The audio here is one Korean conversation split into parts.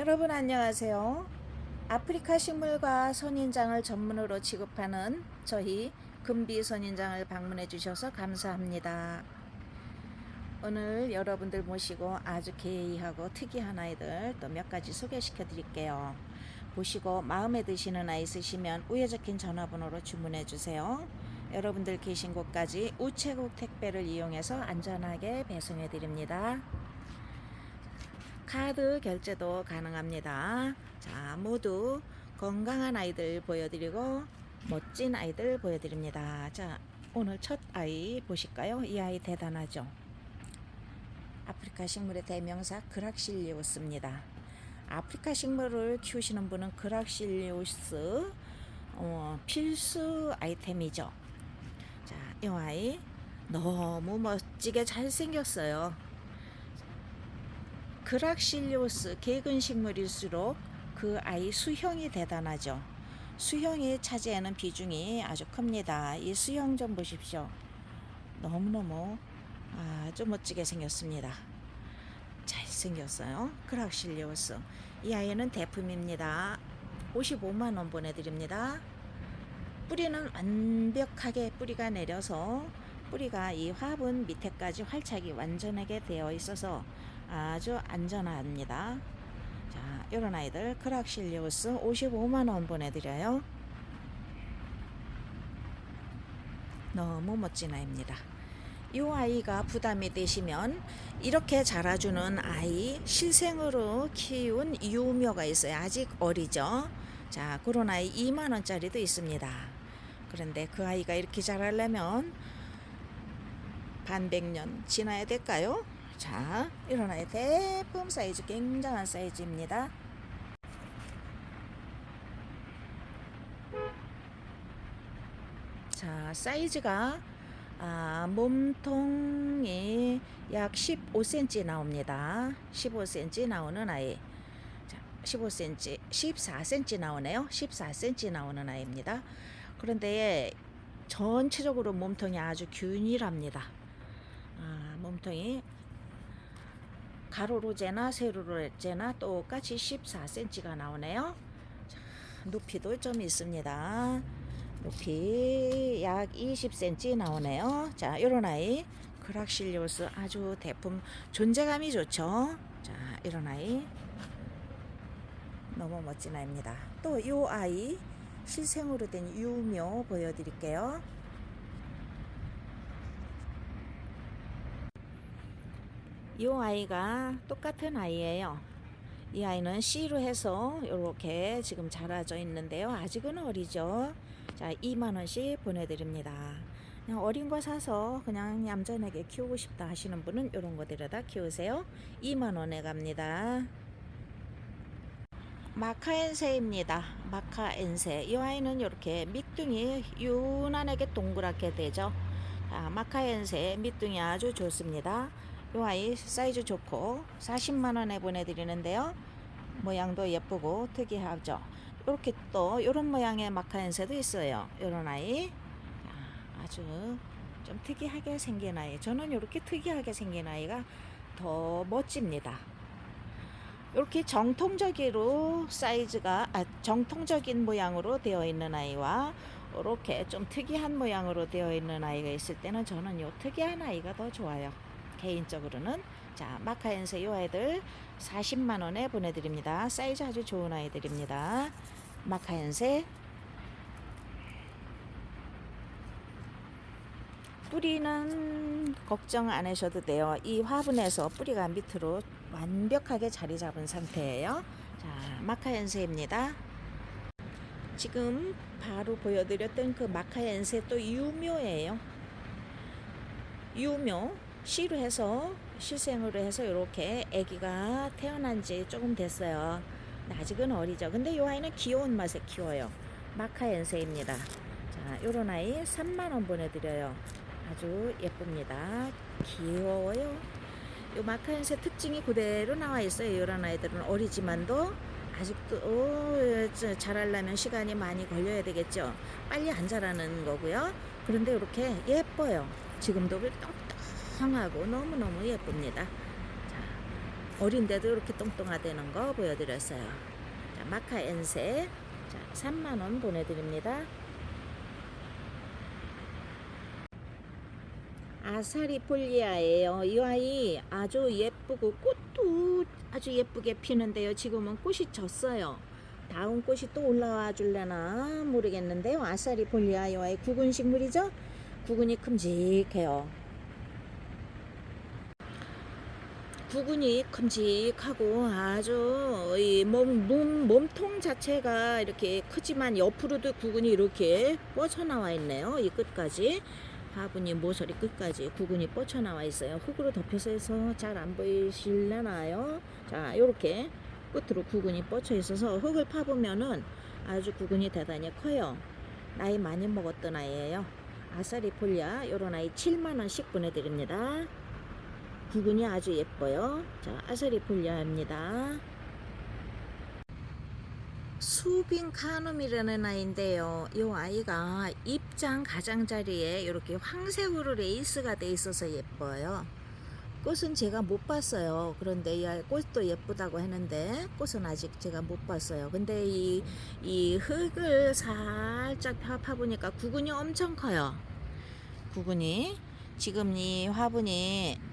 여러분 안녕하세요. 아프리카 식물과 선인장을 전문으로 취급하는 저희 금비 선인장을 방문해 주셔서 감사합니다. 오늘 여러분들 모시고 아주 개의하고 특이한 아이들 또 몇 가지 소개시켜 드릴게요. 보시고 마음에 드시는 아이 있으시면 위에 적힌 전화번호로 주문해 주세요. 여러분들 계신 곳까지 우체국 택배를 이용해서 안전하게 배송해 드립니다. 카드 결제도 가능합니다. 자, 모두 건강한 아이들 보여드리고 멋진 아이들 보여드립니다. 자, 오늘 첫 아이 보실까요? 이 아이 대단하죠? 아프리카 식물의 대명사 그락실리우스입니다. 아프리카 식물을 키우시는 분은 그락실리우스 어, 필수 아이템이죠. 자, 이 아이 너무 멋지게 잘생겼어요. 그락실리오스 개근 식물일수록 그 아이 수형이 대단하죠. 수형이 차지하는 비중이 아주 큽니다. 이 수형 좀 보십시오. 너무너무 아주 멋지게 생겼습니다. 잘생겼어요. 그락실리오스. 이 아이는 대품입니다. 55만 원 보내드립니다. 뿌리는 완벽하게 뿌리가 내려서 뿌리가 이 화분 밑에까지 활착이 완전하게 되어 있어서 아주 안전합니다. 자, 이런 아이들 크락실리우스 55만 원 보내드려요. 너무 멋진 아이입니다. 이 아이가 부담이 되시면 이렇게 자라주는 아이 실생으로 키운 유묘가 있어요. 아직 어리죠. 자, 그런 아이 2만 원짜리도 있습니다. 그런데 그 아이가 이렇게 자라려면 반백년 지나야 될까요? 자, 이런 아이 대품 사이즈 굉장한 사이즈입니다. 자, 사이즈가 아, 몸통이 약 15cm 나옵니다. 15cm 나오는 아이. 자, 15cm, 14cm 나오네요. 14cm 나오는 아이입니다. 그런데 전체적으로 몸통이 아주 균일합니다. 아, 몸통이 가로로 재나 세로로 재나 똑같이 14cm가 나오네요. 자, 높이도 좀 있습니다. 높이 약 20cm 나오네요. 자, 이런 아이 그락실리오스 아주 대품 존재감이 좋죠. 자, 이런 아이 너무 멋진 아이입니다. 또 이 아이 실생으로 된 유묘 보여드릴게요. 이 아이가 똑같은 아이예요. 이 아이는 C로 해서 이렇게 지금 자라져 있는데요. 아직은 어리죠. 자, 2만 원씩 보내드립니다. 그냥 어린 거 사서 그냥 얌전하게 키우고 싶다 하시는 분은 이런 거 데려다 키우세요. 2만 원에 갑니다. 마카엔세입니다. 마카엔세. 이 아이는 이렇게 밑둥이 유난하게 동그랗게 되죠. 자, 마카엔세 밑둥이 아주 좋습니다. 이 아이 사이즈 좋고 40만 원에 보내드리는데요. 모양도 예쁘고 특이하죠. 이렇게 또 이런 모양의 마카엔세도 있어요. 이런 아이 아주 좀 특이하게 생긴 아이. 저는 이렇게 특이하게 생긴 아이가 더 멋집니다. 이렇게 정통적으로 사이즈가 아, 정통적인 모양으로 되어 있는 아이와 이렇게 좀 특이한 모양으로 되어 있는 아이가 있을 때는 저는 이 특이한 아이가 더 좋아요. 개인적으로는 자 마카엔세 요 아이들 40만 원에 보내드립니다. 사이즈 아주 좋은 아이들입니다. 마카엔세 뿌리는 걱정 안 하셔도 돼요. 이 화분에서 뿌리가 밑으로 완벽하게 자리 잡은 상태예요. 자, 마카엔세입니다. 지금 바로 보여드렸던 그 마카엔세 또 유묘예요. 유묘 C로 해서 실생으로 해서 이렇게 아기가 태어난 지 조금 됐어요. 아직은 어리죠. 근데 이 아이는 귀여운 맛에 키워요. 마카엔세입니다. 자, 요런 아이 3만 원 보내드려요. 아주 예쁩니다. 귀여워요. 요 마카엔세 특징이 그대로 나와 있어요. 이런 아이들은 어리지만도 아직도 오, 저, 자라려면 시간이 많이 걸려야 되겠죠. 빨리 안 자라는 거고요. 그런데 이렇게 예뻐요. 지금도 똑 똑하고 너무너무 예쁩니다. 자, 어린데도 이렇게 똥똥하다는 거 보여드렸어요. 자, 마카 엔세 자, 3만 원 보내드립니다. 아사리 폴리아예요. 이 아이 아주 예쁘고 꽃도 아주 예쁘게 피는데요. 지금은 꽃이 졌어요. 다음 꽃이 또 올라와 줄려나 모르겠는데요. 아사리 폴리아 이 아이 구근 식물이죠. 구근이 큼직해요. 구근이 큼직하고 아주 이 몸, 몸, 몸통 자체가 이렇게 크지만 옆으로도 구근이 이렇게 뻗쳐나와 있네요. 이 끝까지. 화분이 모서리 끝까지 구근이 뻗쳐나와 있어요. 흙으로 덮여서 해서 잘 안 보이실려나요? 자, 요렇게 끝으로 구근이 뻗쳐 있어서 흙을 파보면은 아주 구근이 대단히 커요. 나이 많이 먹었던 아이예요. 아사리 폴리아 요런 아이 7만원씩 보내드립니다. 구근이 아주 예뻐요. 자, 아사리 폴리아입니다. 수빈 카눔이라는 아이인데요. 이 아이가 입장 가장자리에 이렇게 황색으로 레이스가 돼 있어서 예뻐요. 꽃은 제가 못 봤어요. 그런데 이 꽃도 예쁘다고 했는데 꽃은 아직 제가 못 봤어요. 근데 이, 이 흙을 살짝 파, 파보니까 구근이 엄청 커요. 구근이. 지금 이 화분이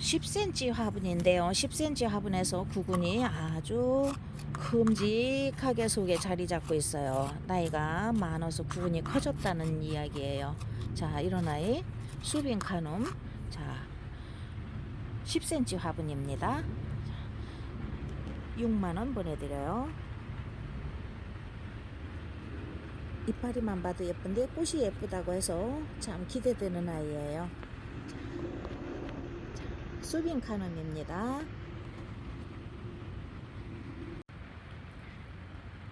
10cm 화분인데요. 10cm 화분에서 구근이 아주 큼직하게 속에 자리 잡고 있어요. 나이가 많아서 구근이 커졌다는 이야기예요. 자, 이런 아이 수빈 카눔. 자, 10cm 화분입니다. 6만 원 보내드려요. 이파리만 봐도 예쁜데 꽃이 예쁘다고 해서 참 기대되는 아이예요. 수빈 카눔입니다.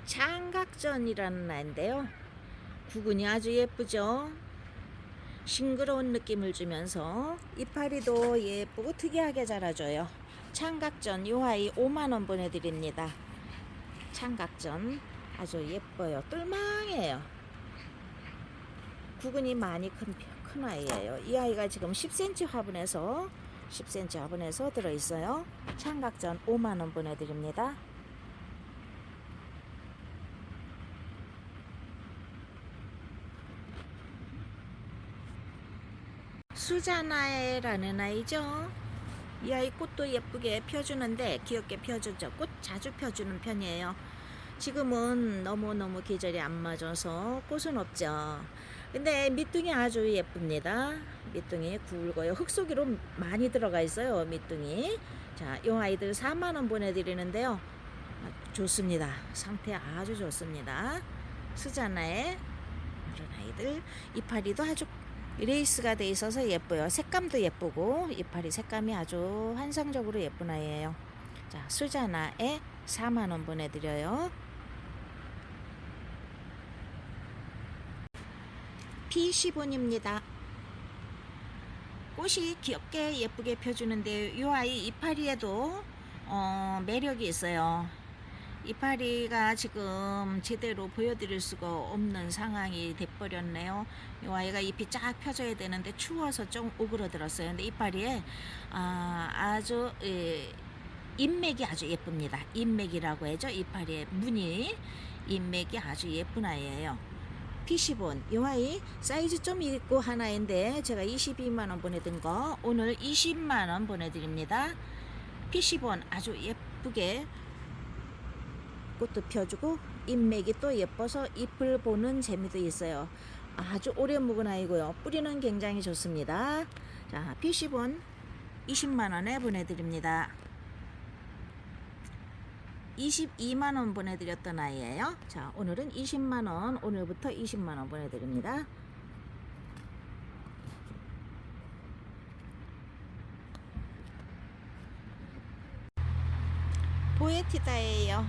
창각전이라는 아인데요. 구근이 아주 예쁘죠? 싱그러운 느낌을 주면서 이파리도 예쁘고 특이하게 자라줘요. 창각전 요 아이 5만원 보내드립니다. 창각전 아주 예뻐요. 똘망해요. 구근이 많이 큰, 큰 아이예요. 이 아이가 지금 10cm 화분에서 10cm 화분에서 들어있어요. 창각전 5만원 보내드립니다. 수자나에라는 아이죠. 이 아이 꽃도 예쁘게 펴주는데 귀엽게 펴주죠. 꽃 자주 펴주는 편이에요. 지금은 너무너무 계절이 안 맞아서 꽃은 없죠. 근데 밑둥이 아주 예쁩니다. 밑둥이 굵어요. 흙 속으로 많이 들어가 있어요. 밑둥이. 자, 이 아이들 4만 원 보내드리는데요. 아, 좋습니다. 상태 아주 좋습니다. 수자나의 이런 아이들 이파리도 아주 레이스가 돼 있어서 예뻐요. 색감도 예쁘고 이파리 색감이 아주 환상적으로 예쁜 아이예요. 자, 수자나에 4만 원 보내드려요. P10원입니다. 꽃이 귀엽게 예쁘게 펴주는데 이 아이 이파리에도 어, 매력이 있어요. 이파리가 지금 제대로 보여드릴 수가 없는 상황이 돼버렸네요. 이 아이가 잎이 쫙 펴져야 되는데 추워서 좀 오그러들었어요. 근데 이파리에 아, 아주 예, 인맥이 아주 예쁩니다. 인맥이라고 하죠. 이파리의 무늬 인맥이 아주 예쁜 아이예요. P10원 이 아이 사이즈 좀 있고 하나인데 제가 22만원 보내드린 거 오늘 20만원 보내드립니다. P10원 아주 예쁘게 꽃도 펴주고 잎맥이 또 예뻐서 잎을 보는 재미도 있어요. 아주 오래 묵은 아이고요. 뿌리는 굉장히 좋습니다. 자, P10원 20만원에 보내드립니다. 22만원 보내드렸던 아이예요. 자, 오늘은 20만원, 오늘부터 20만원 보내드립니다. 보에티다예요.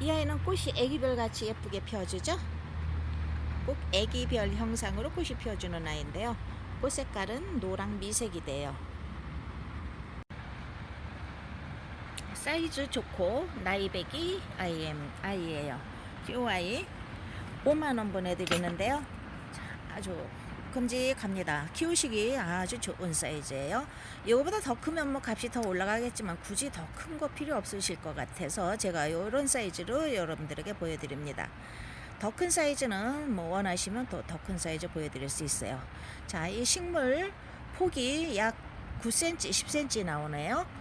이 아이는 꽃이 애기별 같이 예쁘게 펴주죠. 꼭 애기별 형상으로 꽃이 펴주는 아이인데요. 꽃 색깔은 노랑 미색이 돼요. 사이즈 좋고 나이백이 아이엠 아이예요. 이 아이 5만 원 보내드리는데요. 자, 아주 큼직합니다. 키우시기 아주 좋은 사이즈예요. 이거보다 더 크면 뭐 값이 더 올라가겠지만 굳이 더 큰 거 필요 없으실 것 같아서 제가 이런 사이즈로 여러분들에게 보여드립니다. 더 큰 사이즈는 뭐 원하시면 또 더 큰 사이즈 보여드릴 수 있어요. 자, 이 식물 폭이 약 9cm, 10cm 나오네요.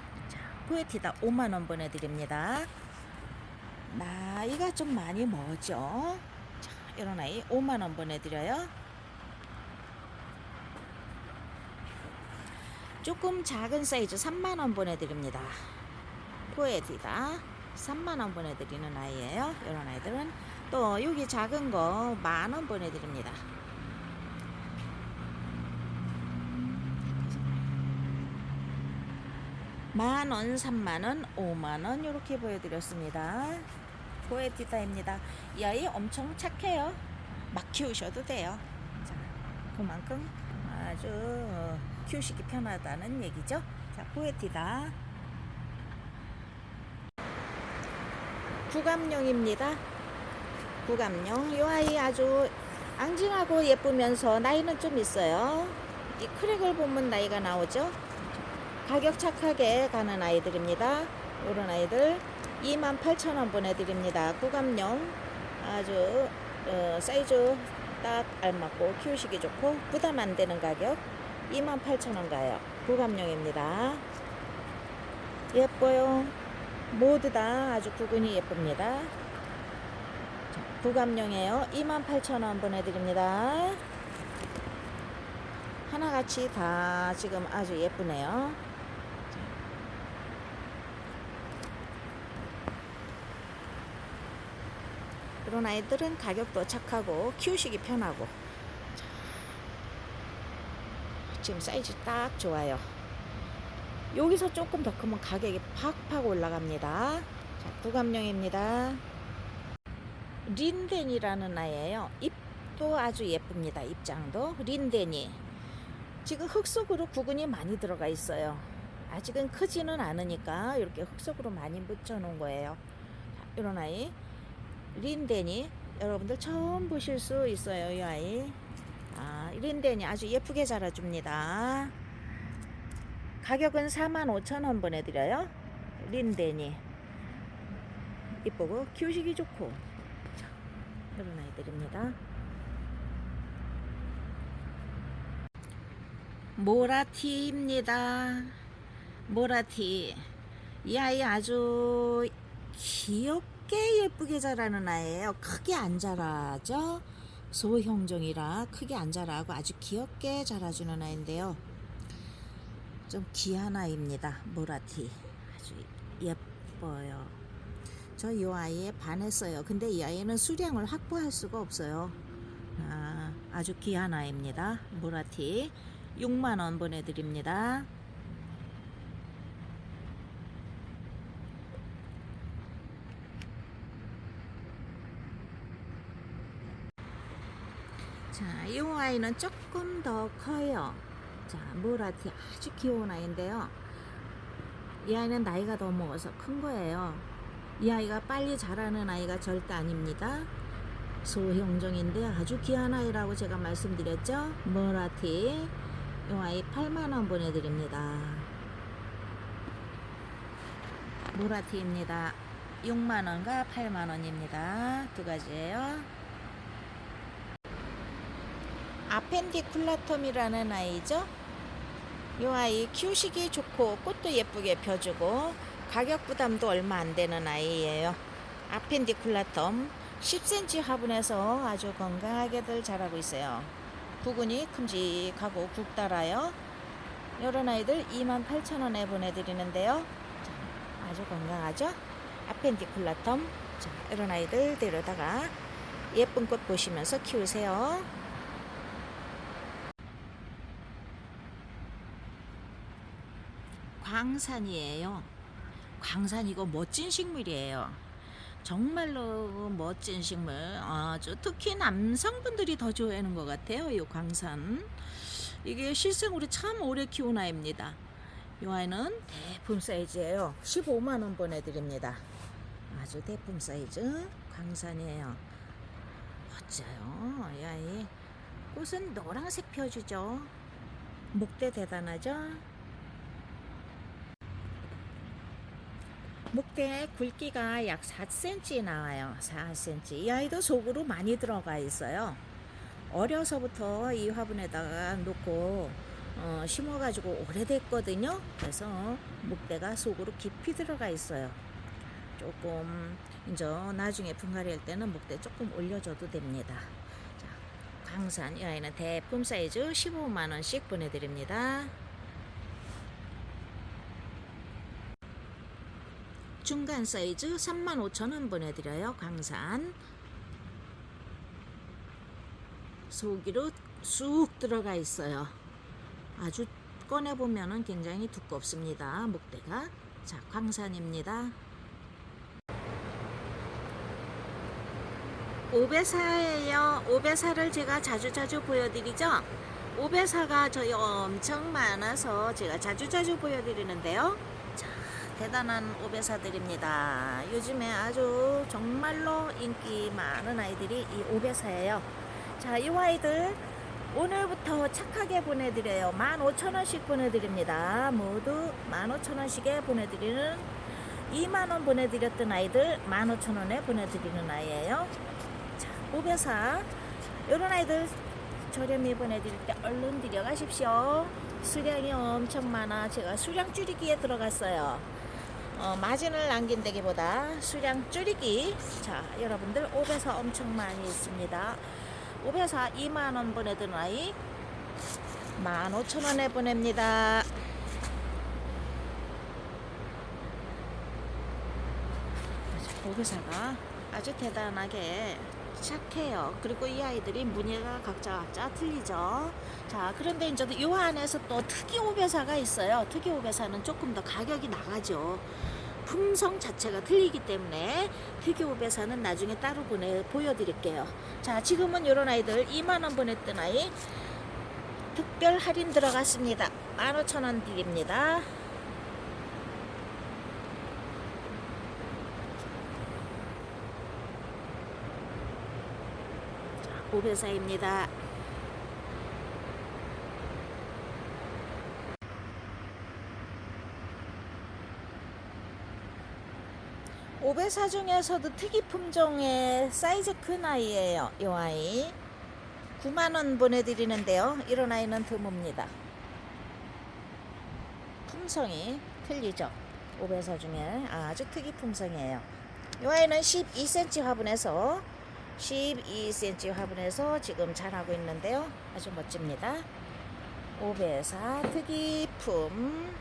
자, 포에티다 5만 원 보내드립니다. 나이가 좀 많이 먹었죠. 자, 이런 아이 5만 원 보내드려요. 조금 작은 사이즈 3만 원 보내드립니다. 포에티다 3만 원 보내드리는 아이예요. 이런 아이들은 또 여기 작은 거 만 원 보내드립니다. 만 원, 삼만 원, 오만 원 이렇게 보여드렸습니다. 포에티다입니다. 이 아이 엄청 착해요. 막 키우셔도 돼요. 자, 그만큼 아주 키우시기 편하다는 얘기죠. 자, 포에티다. 구감용입니다. 구감용. 이 아이 아주 앙증하고 예쁘면서 나이는 좀 있어요. 이 크랙을 보면 나이가 나오죠. 가격 착하게 가는 아이들입니다. 이런 아이들 28,000원 보내드립니다. 구감용 아주 어, 사이즈 딱 알맞고 키우시기 좋고 부담 안 되는 가격 28,000원 가요. 구감용입니다. 예뻐요. 모두 다 아주 구근이 예쁩니다. 자, 구감용이에요. 28,000원 보내드립니다. 하나같이 다 지금 아주 예쁘네요. 이런 아이들은 가격도 착하고 키우시기 편하고 자, 지금 사이즈 딱 좋아요. 여기서 조금 더 크면 가격이 팍팍 올라갑니다. 자, 구감용입니다. 린덴이라는 아이예요. 잎도 아주 예쁩니다. 입장도 린덴이 지금 흙 속으로 구근이 많이 들어가 있어요. 아직은 크지는 않으니까 이렇게 흙 속으로 많이 묻혀 놓은 거예요. 자, 이런 아이 린덴이 여러분들 처음 보실 수 있어요. 이 아이. 아, 린덴이 아주 예쁘게 자라줍니다. 가격은 45,000원 보내드려요. 린덴이. 이쁘고 키우시기 좋고. 자, 이런 아이들입니다. 모라티입니다. 모라티. 이 아이 아주 귀엽 게 예쁘게 자라는 아이예요. 크게 안 자라죠. 소형종이라 크게 안 자라고 아주 귀엽게 자라주는 아이인데요. 좀 귀한 아이입니다. 모라티. 아주 예뻐요. 저 이 아이에 반했어요. 근데 이 아이는 수량을 확보할 수가 없어요. 아, 아주 귀한 아이입니다. 모라티. 6만원 보내드립니다. 자, 이 아이는 조금 더 커요. 자, 모라티 아주 귀여운 아이인데요. 이 아이는 나이가 더 먹어서 큰 거예요. 이 아이가 빨리 자라는 아이가 절대 아닙니다. 소형종인데 아주 귀한 아이라고 제가 말씀드렸죠. 모라티. 이 아이 8만원 보내드립니다. 모라티입니다. 6만원과 8만원입니다. 두 가지예요. 아펜디쿨라텀이라는 아이죠. 이 아이 키우시기 좋고 꽃도 예쁘게 펴주고 가격 부담도 얼마 안 되는 아이예요. 아펜디쿨라텀 10cm 화분에서 아주 건강하게들 자라고 있어요. 부근이 큼직하고 굵 달아요. 이런 아이들 28,000원에 보내드리는데요. 자, 아주 건강하죠? 아펜디쿨라텀. 자, 이런 아이들 데려다가 예쁜 꽃 보시면서 키우세요. 광산이에요. 광산 이거 멋진 식물이에요. 정말로 멋진 식물. 아주 특히 남성분들이 더 좋아하는 것 같아요. 이 광산. 이게 실생으로 참 오래 키운 아이입니다. 이 아이는 대품 사이즈예요. 15만 원 보내드립니다. 아주 대품 사이즈 광산이에요. 멋져요. 이 아이 꽃은 노란색 펴주죠. 목대 대단하죠? 목대 굵기가 약 4cm 나와요. 4cm. 이 아이도 속으로 많이 들어가 있어요. 어려서부터 이 화분에다가 놓고 어, 심어가지고 오래됐거든요. 그래서 목대가 속으로 깊이 들어가 있어요. 조금 이제 나중에 분갈이 할 때는 목대 조금 올려줘도 됩니다. 자, 강산 이 아이는 대품 사이즈 15만 원씩 보내드립니다. 중간 사이즈 35,000원 보내드려요. 강산 속으로 쑥 들어가 있어요. 아주 꺼내 보면은 굉장히 두껍습니다. 목대가 자 광산입니다. 오배사예요. 오배사를 제가 자주자주 보여드리죠. 오배사가 저희 엄청 많아서 제가 자주자주 보여드리는데요. 자, 대단한 오배사들입니다. 요즘에 아주 정말로 인기 많은 아이들이 이 오배사예요. 자, 이 아이들 오늘부터 착하게 보내드려요. 15,000원씩 보내드립니다. 모두 15,000원씩에 보내드리는 2만원 보내드렸던 아이들 15,000원에 보내드리는 아이예요. 자, 오배사. 요런 아이들 저렴히 보내드릴 때 얼른 들여가십시오. 수량이 엄청 많아. 제가 수량 줄이기에 들어갔어요. 어, 마진을 남긴다기보다 수량 줄이기. 자, 여러분들 오배사 엄청 많이 있습니다. 오배사 2만원 보내드는 아이 15,000원에 보냅니다. 오배사가 아주 대단하게 착해요. 그리고 이 아이들이 무늬가 각자 각자 틀리죠. 자, 그런데 이제 이 안에서 또 특이 오배사가 있어요. 특이 오배사는 조금 더 가격이 나가죠. 품성 자체가 틀리기 때문에 특이 오배사는 나중에 따로 보내 보여드릴게요. 자, 지금은 이런 아이들 2만 원 보냈던 아이 특별 할인 들어갔습니다. 15,000원 드립니다. 오배사입니다. 오배사 중에서도 특이 품종의 사이즈 큰 아이예요. 이 아이 9만 원 보내드리는데요. 이런 아이는 드뭅니다. 품성이 틀리죠. 오배사 중에 아주 특이 품성이에요. 이 아이는 12cm 화분에서 12cm 화분에서 지금 자라고 있는데요. 아주 멋집니다. 오배사 특이품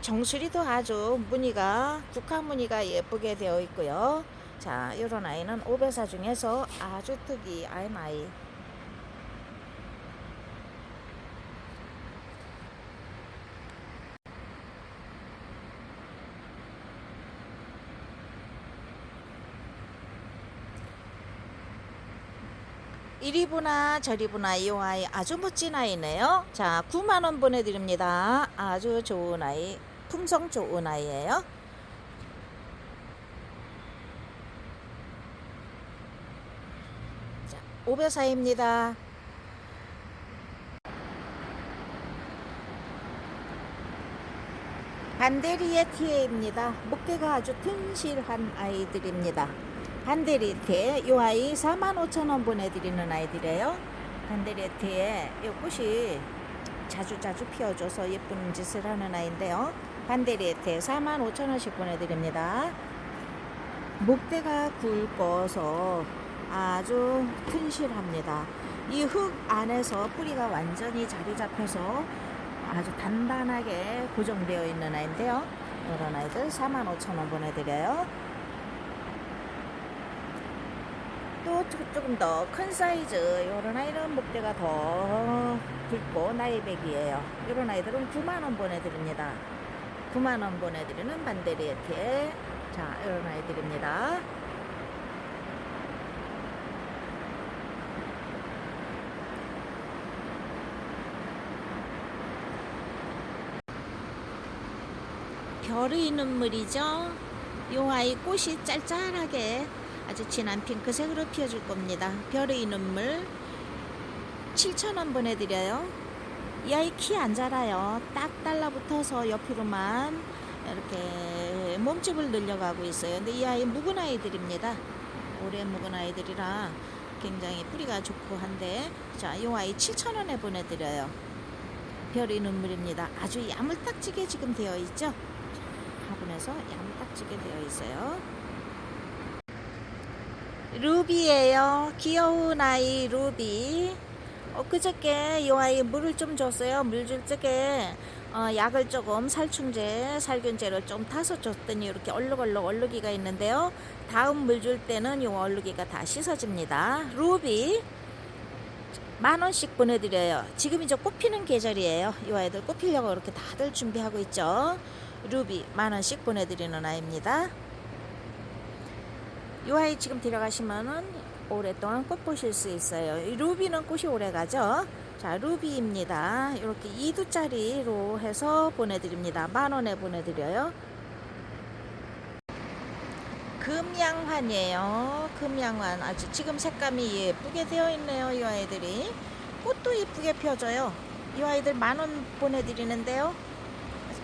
정수리도 아주 무늬가 국화 무늬가 예쁘게 되어 있고요. 자, 이런 아이는 오배사 중에서 아주 특이한 아이. 이리부나 저리부나 이 아이 아주 멋진 아이네요. 자, 9만 원 보내드립니다. 아주 좋은 아이, 품성 좋은 아이예요. 자, 504입니다. 반데리의 티에입니다. 목대가 아주 튼실한 아이들입니다. 반데리테 이 아이 45,000원 보내드리는 아이들이에요. 반데리테에 이 꽃이 자주 자주 피어줘서 예쁜 짓을 하는 아이인데요. 반데리테 45,000원씩 보내드립니다. 목대가 굵어서 아주 튼실합니다. 이 흙 안에서 뿌리가 완전히 자리 잡혀서 아주 단단하게 고정되어 있는 아이인데요. 이런 아이들 45,000원 보내드려요. 또 조- 조금 더 큰 사이즈 이런 아이는 목대가 더 굵고 나이백이에요. 이런 아이들은 9만 원 보내드립니다. 9만 원 보내드리는 반데리에테 자 이런 아이들입니다. 별이 있는 물이죠. 요 아이 꽃이 짤짤하게 아주 진한 핑크색으로 피어줄 겁니다. 별의 눈물 7,000원 보내드려요. 이 아이 키 안 자라요. 딱 달라붙어서 옆으로만 이렇게 몸집을 늘려가고 있어요. 근데 이 아이 묵은 아이들입니다. 올해 묵은 아이들이라 굉장히 뿌리가 좋고 한데 자, 이 아이 7,000원에 보내드려요. 별이 눈물입니다. 아주 야물딱지게 지금 되어 있죠? 화분에서 야물딱지게 되어 있어요. 루비예요. 귀여운 아이 루비. 어, 그저께 이 아이 물을 좀 줬어요. 물 줄 적에 어, 약을 조금 살충제, 살균제를 좀 타서 줬더니 이렇게 얼룩얼룩 얼룩이가 있는데요. 다음 물 줄 때는 이 얼룩이가 다 씻어집니다. 루비 만 원씩 보내드려요. 지금 이제 꽃 피는 계절이에요. 이 아이들 꽃 피려고 이렇게 다들 준비하고 있죠. 루비 만 원씩 보내드리는 아이입니다. 이 아이 지금 데려가시면은 오랫동안 꽃 보실 수 있어요. 이 루비는 꽃이 오래 가죠. 자, 루비입니다. 이렇게 2두짜리로 해서 보내드립니다. 만 원에 보내드려요. 금양환이에요. 금양환. 아주 지금 색감이 예쁘게 되어 있네요. 이 아이들이. 꽃도 예쁘게 펴져요. 이 아이들 만 원 보내드리는데요.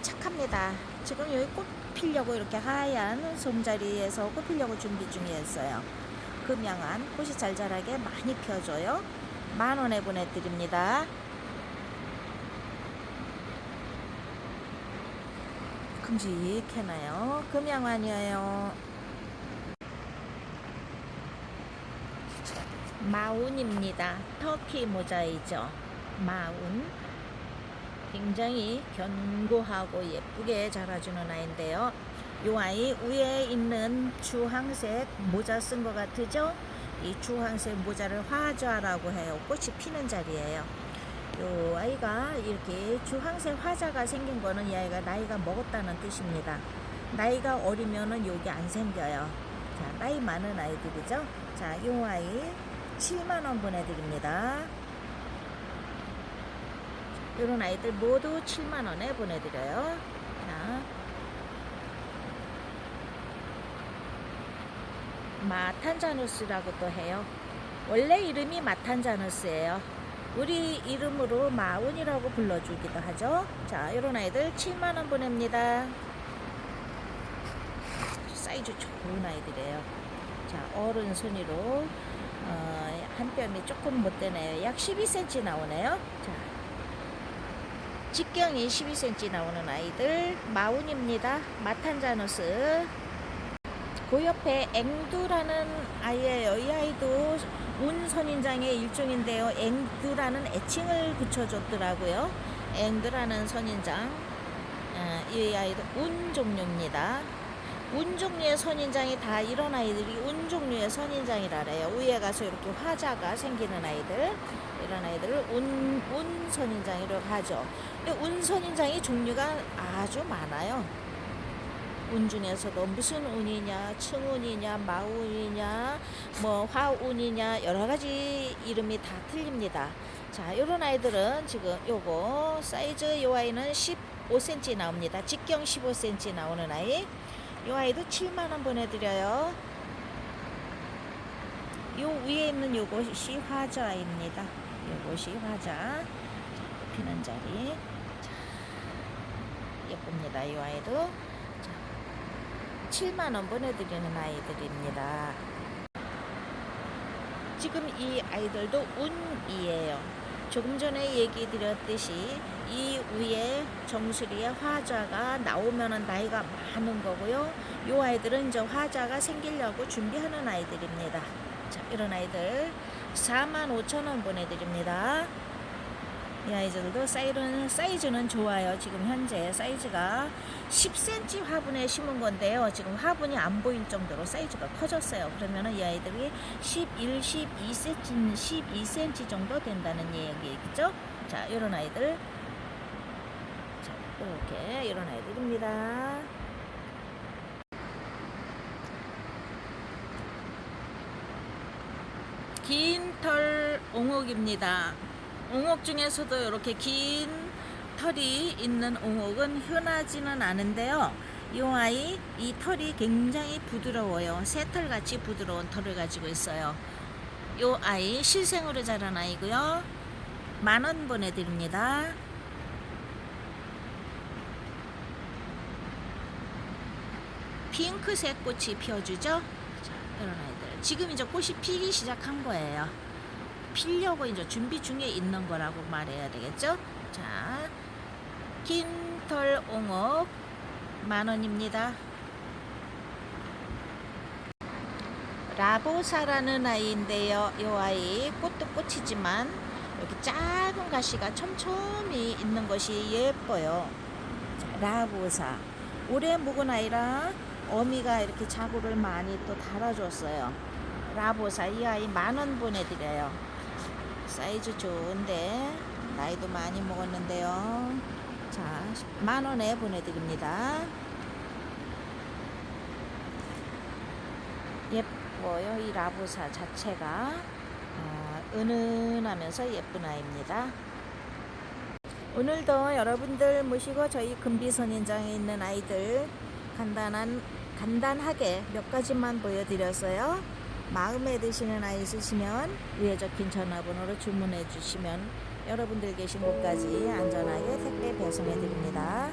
착합니다. 지금 여기 꽃 피려고 이렇게 하얀 솜자리에서 꽃 피려고 준비 중이었어요. 금양환. 꽃이 잘 자라게 많이 펴줘요. 만 원에 보내드립니다. 큼직해나요? 금양환이에요. 마운입니다. 터키 모자이죠. 마운. 굉장히 견고하고 예쁘게 자라주는 아이인데요. 이 아이 위에 있는 주황색 모자 쓴 것 같으죠? 이 주황색 모자를 화자라고 해요. 꽃이 피는 자리예요. 이 아이가 이렇게 주황색 화자가 생긴 거는 이 아이가 나이가 먹었다는 뜻입니다. 나이가 어리면은 여기 안 생겨요. 자, 나이 많은 아이들이죠. 자, 이 아이 7만 원 보내드립니다. 이런 아이들 모두 7만 원에 보내드려요. 자, 마탄자누스라고 또 해요. 원래 이름이 마탄자누스예요. 우리 이름으로 마운이라고 불러주기도 하죠. 자, 이런 아이들 7만 원 보냅니다. 사이즈 좋은 아이들이에요. 자, 어른 순위로 어, 한 뼘이 조금 못 되네요. 약 12cm 나오네요. 자, 직경이 12cm 나오는 아이들 마운입니다. 마탄자누스. 그 옆에 앵두라는 아이예요. 이 아이도 운 선인장의 일종인데요. 앵두라는 애칭을 붙여줬더라고요. 앵두라는 선인장. 아, 이 아이도 운 종류입니다. 운 종류의 선인장이 다 이런 아이들이 운 종류의 선인장이라래요. 위에 가서 이렇게 화자가 생기는 아이들. 이런 아이들을 운, 운 선인장이라고 하죠. 근데 운 선인장이 종류가 아주 많아요. 운 중에서도 무슨 운이냐, 층운이냐, 마운이냐, 뭐 화운이냐 여러 가지 이름이 다 틀립니다. 자, 요런 아이들은 지금 요거 사이즈 요 아이는 15cm 나옵니다. 직경 15cm 나오는 아이. 요 아이도 7만 원 보내드려요. 요 위에 있는 요것이 화자입니다. 요것이 화자. 자, 피는 자리. 자, 예쁩니다. 이 아이도. 7만 원 보내드리는 아이들입니다. 지금 이 아이들도 운이에요. 조금 전에 얘기 드렸듯이 이 위에 정수리에 화자가 나오면은 나이가 많은 거고요. 이 아이들은 이제 화자가 생기려고 준비하는 아이들입니다. 자, 이런 아이들 4만 5천 원 보내드립니다. 이 아이들도 사이즈는, 사이즈는 좋아요. 지금 현재 사이즈가 10cm 화분에 심은 건데요. 지금 화분이 안 보일 정도로 사이즈가 커졌어요. 그러면은 이 아이들이 11, 12cm, 12cm 정도 된다는 얘기겠죠? 자, 이런 아이들. 자, 이렇게 이런 아이들입니다. 긴털 옹옥입니다. 옹옥 중에서도 이렇게 긴 털이 있는 옹옥은 흔하지는 않은데요. 이 아이 이 털이 굉장히 부드러워요. 새털 같이 부드러운 털을 가지고 있어요. 이 아이 실생으로 자란 아이고요. 만 원 보내드립니다. 핑크색 꽃이 피어주죠? 자, 이런 아이들. 지금 이제 꽃이 피기 시작한 거예요. 피려고 이제 준비 중에 있는 거라고 말해야 되겠죠? 자, 흰털 옹옥 만 원입니다. 라보사라는 아이인데요. 이 아이 꽃도 꽃이지만 이렇게 작은 가시가 촘촘히 있는 것이 예뻐요. 자, 라보사. 올해 묵은 아이라 어미가 이렇게 자구를 많이 또 달아줬어요. 라보사 이 아이 만 원 보내드려요. 사이즈 좋은데 나이도 많이 먹었는데요. 자, 만 원에 보내드립니다. 예뻐요. 이 라보사 자체가 아, 은은하면서 예쁜 아이입니다. 오늘도 여러분들 모시고 저희 금비선인장에 있는 아이들 간단한 간단하게 몇 가지만 보여드렸어요. 마음에 드시는 아이 있으시면 위에 적힌 전화번호로 주문해 주시면 여러분들 계신 곳까지 안전하게 택배 배송해 드립니다.